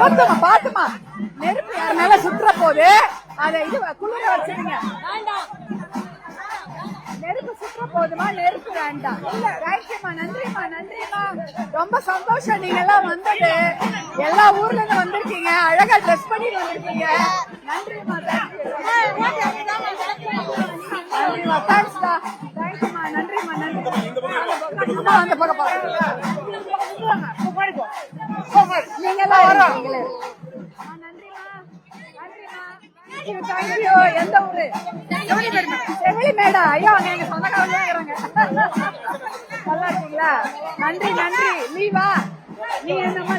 பாத்துமா பாத்துமா. நெருப்பு யார் மேல சுற்றுற போது அதை இது குளிர வச்சிருங்க நெருப்பு சுற்ற போதுமா நெருப்பு வேண்டாம். தேங்க்யூமா நன்றிமா நன்றிமா. ரொம்ப சந்தோஷம் நீங்க எல்லாம் வந்தது. எல்லா ஊர்ல இருந்து வந்திருக்கீங்க. அழகா ட்ரெஸ் பண்ணி வந்திருக்கீங்க. நன்றிமா. நன்றிமா தேங்க்ஸ்டா தேங்க்யூமா நன்றிமா நன்றி அம்மா, அந்த பக்கம் பாருங்க நீங்க எல்லாம் எந்த ஊரு? செவிலி மேடா ஐயோ நீங்க சொந்தக்காரங்க நல்லா இருக்கீங்களா? நன்றி நன்றி. லீவா நீங்க என்னம்மா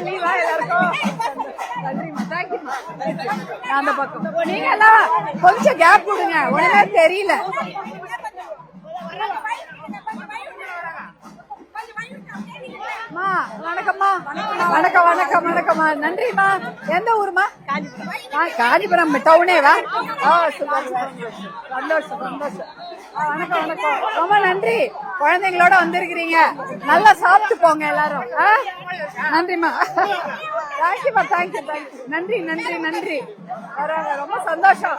அந்த பக்கம். நீங்க எல்லாம் கொஞ்சம் கேப் கொடுங்க. ஒண்ணுமே தெரியல. வணக்கம்மா. வணக்கம் வணக்கம் வணக்கம்மா. நன்றிம்மா. எந்த ஊருமா காஞ்சிபுரம் டவுனேவா ஆ சூப்பர் சந்தோஷம் சந்தோஷம். வணக்கம் வணக்கம். ரொம்ப நன்றி. குழந்தைங்களோட வந்திருக்கிறீங்க. நல்லா சாப்பிட்டு போங்க எல்லாரும். ஆ? நன்றிம்மா. தேங்க்யூமா தேங்க்யூ தேங்க்யூ நன்றி நன்றி நன்றி. பரவாயில்ல, ரொம்ப சந்தோஷம்.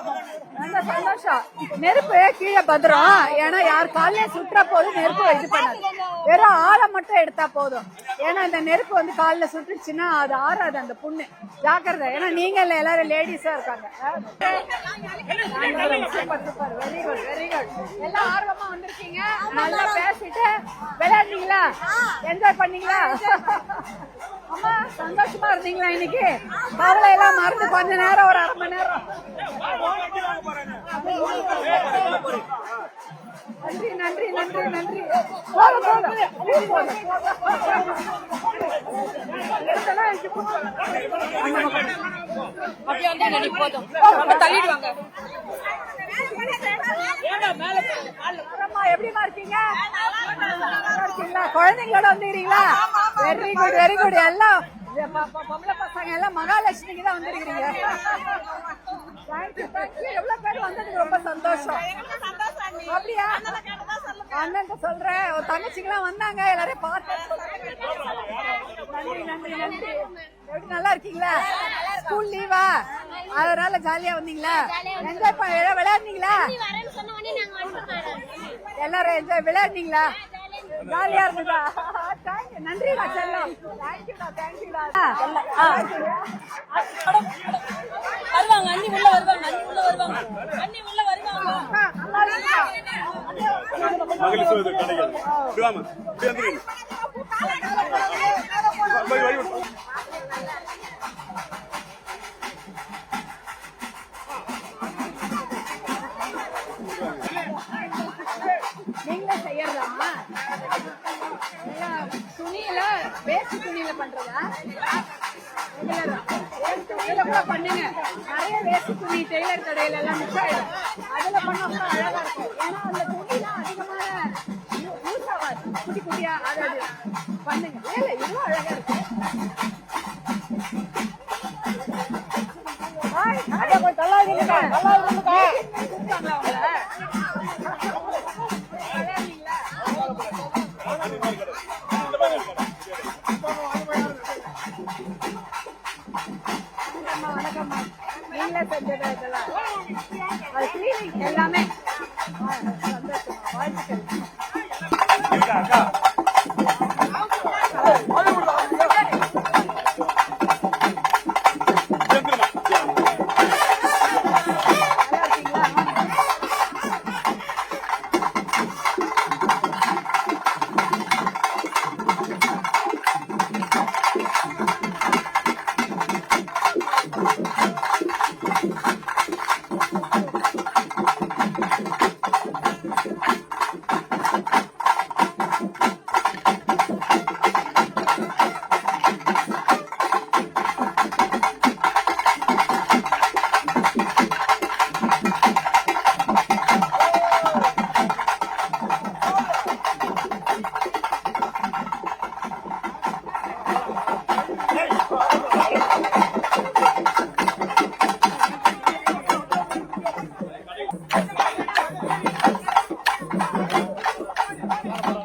ரொம்ப சந்தோஷம். நெருப்பு கீழே பத்திரம் ஏன்னா யார் காலையில சுற்றுற போது நெருப்பு இது பண்ணாது. வெறும் ஆளை மட்டும் எடுத்தா போதும். ஏன்னா இந்த நெருப்பு வந்து காலில் சுட்டுச்சுன்னா அது ஆறாது அந்த புண்ணு. ஜாக்கிரதை. ஏன்னா நீங்க இல்ல எல்லாரும் லேடிஸா இருக்காங்க. Super super very good very good எல்லாம் ஆர்வமா வந்திருக்கீங்க. நல்லா பேசிட்டு விளையாடுனீங்களா என்ஜாய் பண்ணீங்களா? அம்மா சந்தோஷமா இருந்தீங்களா இன்னைக்கு? கவலை எல்லாம் மறந்து கொஞ்ச நேரம் ஒரு அரை மணி நேரம். நன்றி நன்றி நன்றி நன்றி. போதும், போதும். அப்படியே வந்து நடி போதும் தள்ளிடுவாங்க இருக்கீங்க இருக்கீங்களா குழந்தைங்களோட வந்துக்கிறீங்களா வெரி குட் வெரி குட் எல்லாம் பொம்பளை பசங்க எல்லாம் மகாலட்சுமிக்கு தான் வந்திருக்கிறீங்க எவ்வளவு பேர் வந்ததுக்கு ரொம்ப சந்தோஷம் அப்படியா அண்ணன் சொல்றேன். ஒரு தங்கச்சிங்களாம் வந்தாங்க. எல்லாரையும் பார்த்து நன்றி நன்றி நன்றி. எப்படி நல்லா இருக்கீங்களா? ஸ்கூல் லீவா? அதனால ஜாலியா வந்தீங்களா? என்ஜாய் பண்ண விளையாடுனீங்களா. எல்லாரும் என்ஜாய் விளையாடுனீங்களா? ஜாலியா இருந்ததா? தேங்க்யூ நன்றிடா செல்லம். தேங்க்யூடா தேங்க்யூடா வருவாங்க அண்ணி உள்ள வருவாங்க அண்ணி உள்ள வருவாங்க. அண்ணி உள்ள வருவாங்க. மகளிர் சுய கடைகள் இப்படி வாமா இப்படி துணியில வேஸ்ட் துணியில பண்றதா? வேஸ்ட் துணியில கூட பண்ணுங்க. நிறைய வேஸ்ட் துணி டெய்லர் கடையில எல்லாம் மிஸ் ஆயிடும். அதுல பண்ணா அழகா இருக்கும். ஏன்னா அந்த எல்லாமே. ஆ, சந்தோஷமா வாழ்த்துக்கள் 了。